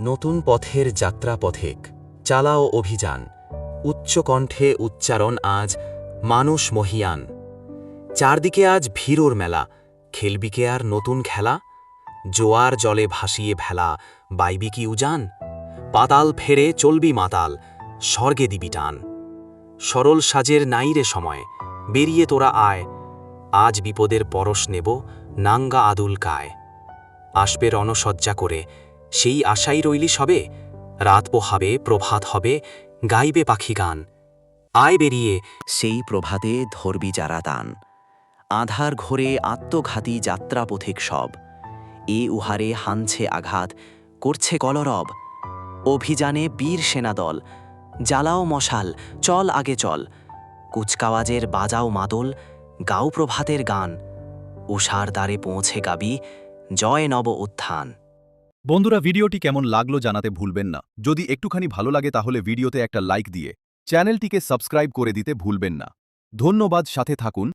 নতুন পথের যাত্রা পথেক, চালাও অভিযান উচ্চকণ্ঠে উচ্চারণ আজ মানুষ মহিয়ান। চারদিকে আজ ভিড়োর মেলা, খেলবিকে আর নতুন খেলা, জোয়ার জলে ভাসিয়ে ভেলা, বাইবি কি উজান? পাতাল ফেরে চলবি মাতাল, স্বর্গে দিবি টান। সরল সাজের নাইরে সময়, বেরিয়ে তোরা আয়, আজ বিপদের পরশ নেব নাঙ্গা আদুল কায়। আসবে রণসজ্জা করে সেই আশাই রইলি সবে। রাত পোহাবে, প্রভাত হবে, গাইবে পাখি গান। আয় বেরিয়ে। সেই প্রভাতে ধরবি যারা দান। আধার ঘোরে আত্মঘাতী যাত্রা পথিক সব। এ উহারে হানছে আঘাত, করছে কলরব। অভিযানে বীর সেনাদল, জ্বালাও মশাল, চল আগে চল। কুচকাওয়াজের বাজাও মাদল, গাও প্রভাতের গান। উষার দ্বারে পৌঁছে গাবি, জয় নব উত্থান। বন্ধুরা, ভিডিওটি কেমন লাগল জানাতে ভুলবেন না। যদি একটুখানি ভালো লাগে তাহলে ভিডিওতে একটা লাইক দিয়ে চ্যানেলটিকে সাবস্ক্রাইব করে দিতে ভুলবেন না। ধন্যবাদ, সাথে থাকুন।